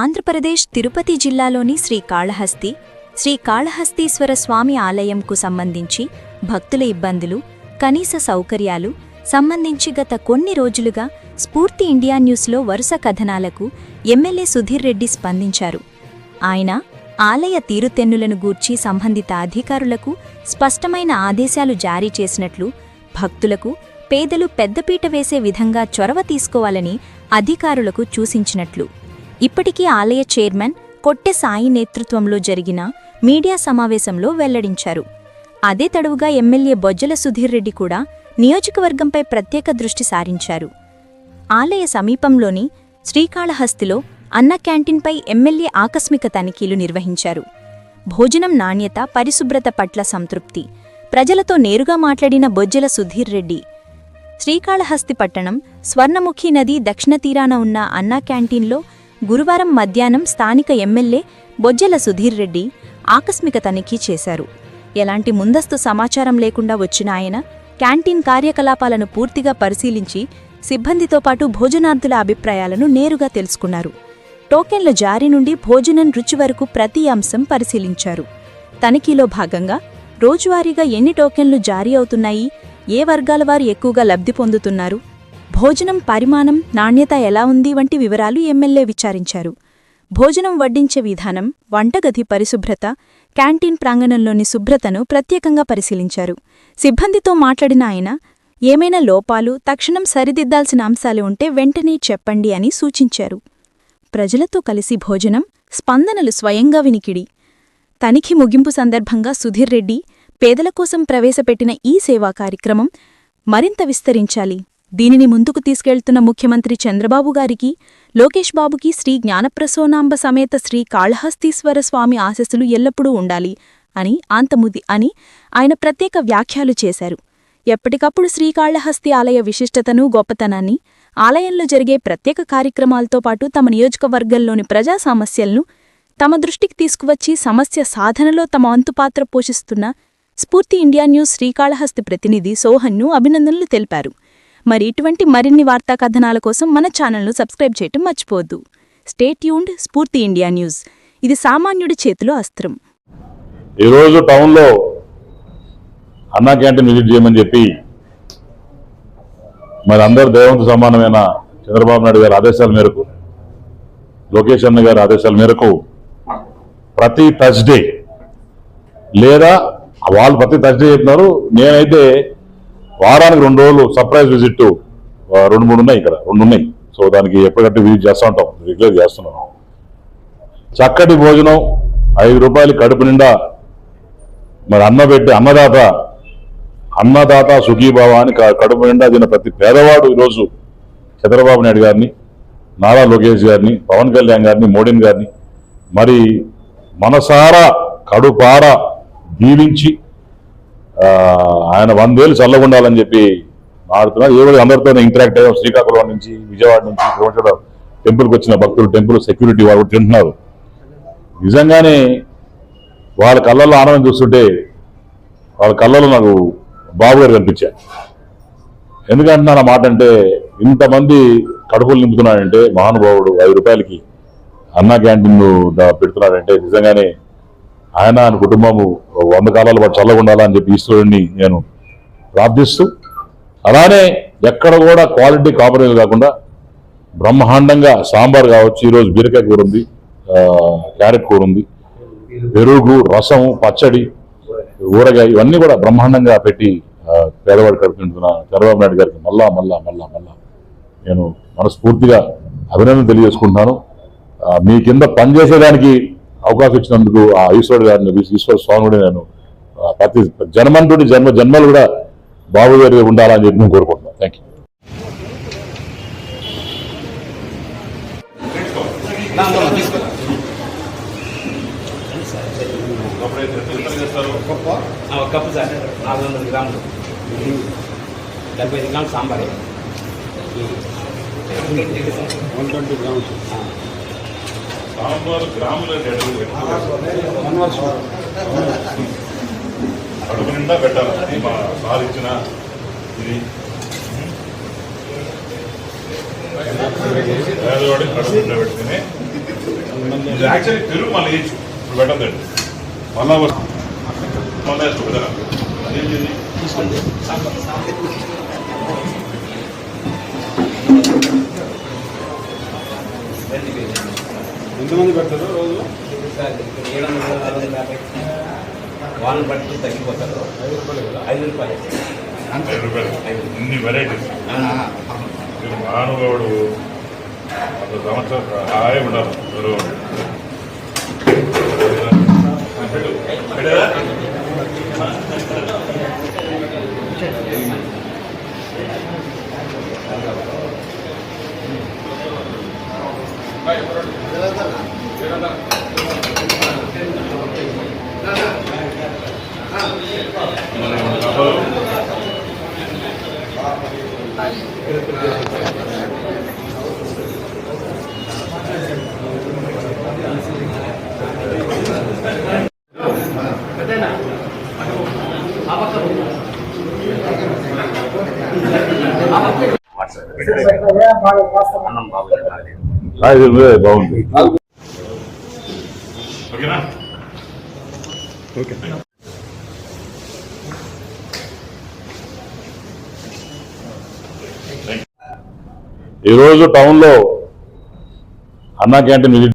ఆంధ్రప్రదేశ్ తిరుపతి జిల్లాలోని శ్రీకాళహస్తి శ్రీకాళహస్తీశ్వర స్వామి ఆలయంకు సంబంధించి భక్తుల ఇబ్బందులు కనీస సౌకర్యాలు సంబంధించి గత కొన్ని రోజులుగా స్ఫూర్తి ఇండియా న్యూస్లో వరుస కథనాలకు ఎమ్మెల్యే సుధీర్ రెడ్డి స్పందించారు. ఆయన ఆలయ తీరుతెన్నులను గూర్చి సంబంధిత అధికారులకు స్పష్టమైన ఆదేశాలు జారీ చేసినట్లు భక్తులకు పేదలు పెద్దపీట వేసే విధంగా చొరవ తీసుకోవాలని అధికారులకు సూచించినట్లు. ఇప్పటికీ ఆలయ చైర్మన్ కొట్టె సాయి నేతృత్వంలో జరిగిన మీడియా సమావేశంలో వెల్లడించారు. అదే తడువుగా ఎమ్మెల్యే బొజ్జల సుధీర్ రెడ్డి కూడా నియోజకవర్గంపై ప్రత్యేక దృష్టి సారించారు. ఆలయ సమీపంలోని శ్రీకాళహస్తిలో అన్న క్యాంటీన్పై ఎమ్మెల్యే ఆకస్మిక తనిఖీలు నిర్వహించారు. భోజనం నాణ్యత పరిశుభ్రత పట్ల సంతృప్తి. ప్రజలతో నేరుగా మాట్లాడిన బొజ్జల సుధీర్ రెడ్డి శ్రీకాళహస్తి పట్టణం స్వర్ణముఖి నది దక్షిణ తీరాన ఉన్న అన్నా క్యాంటీన్లో గురువారం మధ్యాహ్నం స్థానిక ఎమ్మెల్యే బొజ్జల సుధీర్ రెడ్డి ఆకస్మిక తనిఖీ చేశారు. ఎలాంటి ముందస్తు సమాచారం లేకుండా వచ్చిన ఆయన క్యాంటీన్ కార్యకలాపాలను పూర్తిగా పరిశీలించి సిబ్బందితో పాటు భోజనార్థుల అభిప్రాయాలను నేరుగా తెలుసుకున్నారు. టోకెన్ల జారీ నుండి భోజనం రుచి వరకు ప్రతి అంశం పరిశీలించారు. తనిఖీలో భాగంగా రోజువారీగా ఎన్ని టోకెన్లు జారీ అవుతున్నాయి ఏ వర్గాల వారు ఎక్కువగా లబ్ధి పొందుతున్నారు భోజనం పరిమాణం నాణ్యత ఎలా ఉంది వంటి వివరాలు ఎమ్మెల్యే విచారించారు. భోజనం వడ్డించే విధానం వంటగది పరిశుభ్రత క్యాంటీన్ ప్రాంగణంలోని శుభ్రతను ప్రత్యేకంగా పరిశీలించారు. సిబ్బందితో మాట్లాడిన ఆయన ఏమైనా లోపాలు తక్షణం సరిదిద్దాల్సిన అంశాలు ఉంటే వెంటనే చెప్పండి అని సూచించారు. ప్రజలతో కలిసి భోజనం స్పందనలు స్వయంగా వినికిడి. తనిఖీ ముగింపు సందర్భంగా సుధీర్ రెడ్డి పేదల కోసం ప్రవేశపెట్టిన ఈ సేవా కార్యక్రమం మరింత విస్తరించాలి. దీనిని ముందుకు తీసుకెళ్తున్న ముఖ్యమంత్రి చంద్రబాబు గారికి లోకేష్ బాబుకి శ్రీ జ్ఞానప్రసోనాంబ సమేత శ్రీ కాళహస్తీశ్వర స్వామి ఆశస్సులు ఎల్లప్పుడూ ఉండాలి అని ఆంతముది అని ఆయన ప్రత్యేక వ్యాఖ్యలు చేశారు. ఎప్పటికప్పుడు శ్రీకాళహస్తి ఆలయ విశిష్టతను గొప్పతనాన్ని ఆలయంలో జరిగే ప్రత్యేక కార్యక్రమాలతో పాటు తమ నియోజకవర్గంలోని ప్రజా సమస్యలను తమ దృష్టికి తీసుకువచ్చి సమస్య సాధనలో తమ అంతుపాత్ర పోషిస్తున్న స్ఫూర్తి ఇండియా న్యూస్ శ్రీకాళహస్తి ప్రతినిధి సోహన్ను అభినందనలు తెలిపారు. మరి ఇటువంటి మరిన్ని వార్తా కథనాల కోసం మన ఛానల్ను సబ్స్క్రైబ్ చేయటం మర్చిపోద్దు స్టేట్యూన్డ్ స్ఫూర్తి ఇండియా న్యూస్ ఇది సామాన్యుడి చేతిలో అస్త్రం. ఈరోజు టౌన్లో అన్నా క్యాంటీన్ విజిట్ చేయమని చెప్పి మరి అందరు దేవంతో సమానమైన చంద్రబాబు నాయుడు గారి ఆదేశాల మేరకు లోకేష్ అన్న గారి ఆదేశాల మేరకు ప్రతి థర్స్డే లేదా వాళ్ళు ప్రతి థర్స్డే చెప్తున్నారు. నేనైతే వారానికి రెండు రోజులు సర్ప్రైజ్ విజిట్ రెండు మూడు ఉన్నాయి ఇక్కడ రెండు ఉన్నాయి. సో దానికి ఎప్పటికట్టు విజిట్ చేస్తూ ఉంటాం. రెగ్యులర్ చేస్తున్నాం చక్కటి భోజనం ఐదు రూపాయలు కడుపు నిండా. మరి అన్న పెట్టి అన్నదాత అన్నదాత సుఖీభావ అని కడుపు నిండా తిన్న ప్రతి పేదవాడు ఈరోజు చంద్రబాబు నాయుడు గారిని నారా లోకేష్ గారిని పవన్ కళ్యాణ్ గారిని మోడీని గారిని మరి మనసారా కడుపారా దీవించి ఆయన వందేళ్ళు చల్లగుండాలని చెప్పి ఆడుతున్నారు ఏ రోజు అందరితో ఇంటరాక్ట్ అయ్యాం. శ్రీకాకుళం నుంచి విజయవాడ నుంచి టెంపుల్కి వచ్చిన భక్తులు టెంపుల్ సెక్యూరిటీ వాళ్ళు తింటున్నారు. నిజంగానే వాళ్ళ కళ్ళల్లో ఆనందం చూస్తుంటే వాళ్ళ కళ్ళలో నాకు బాబు గారు కనిపించారు. ఎందుకంటున్నాను ఆ మాట అంటే ఇంతమంది కడుపులు నింపుతున్నాడంటే మహానుభావుడు ఐదు రూపాయలకి అన్నా క్యాంటీన్ పెడుతున్నాడంటే నిజంగానే ఆయన ఆయన కుటుంబము వంద కాలాల పాటు చల్లగా ఉండాలని చెప్పి ఈశ్వరుడిని నేను ప్రార్థిస్తూ అలానే ఎక్కడ కూడా క్వాలిటీ కాంప్రమైజ్ కాకుండా బ్రహ్మాండంగా సాంబార్ కావచ్చు ఈరోజు బీరకాయ కూర ఉంది క్యారెట్ కూర ఉంది పెరుగు రసం పచ్చడి ఊరగాయ ఇవన్నీ కూడా బ్రహ్మాండంగా పెట్టి ఆ, పేదవాడు కడుపుతుంటున్న చంద్రబాబు నాయుడు గారికి మళ్ళా మళ్ళా మళ్ళా మళ్ళా నేను మనస్ఫూర్తిగా అభినందన తెలియజేసుకుంటున్నాను. మీ కింద పనిచేసేదానికి అవకాశం ఇచ్చినందుకు ఆ ఈశ్వరుడు గారిని ఈశ్వర స్వామి కూడా నేను ఆ, ప్రతి జన్మంతుడి జన్మ జన్మలు కూడా బాబు గారి ఉండాలని చెప్పి నేను కోరుకుంటున్నాను. థ్యాంక్ యూ కప్పు సార్ నాలుగు వందల గ్రాములు డెబ్బై ఐదు గ్రాములు sambar one twenty grams sambar గ్రాములు అడుగు నిండా పెట్టాలి. మా సార్ ఇచ్చిన ఇది. పేదవాడి కడుపు నిండా పెట్టుకుని. ఇది యాక్చువల్లీ పెరుగు మళ్ళీ వేయచ్చు ఇప్పుడు మళ్ళా వస్తుంది మళ్ళీ వేసుకో ఎంతమంది పెడతారు రోజు ఏడు వందల ఆరు వందల యాభై వాళ్ళని బట్టి తగ్గిపోతారు. ఐదు రూపాయలు కదా? ఐదు రూపాయలు. ఐదు రూపాయలు. ఇన్ని వెరైటీస్ మానవుడు వంద సంవత్సరాలు హాయి ఉండాలి. మీరు పెట్టు. అన్నం బాగుంది బాగుంది. ఈరోజు టౌన్లో అన్నా క్యాంటీన్ విజిట్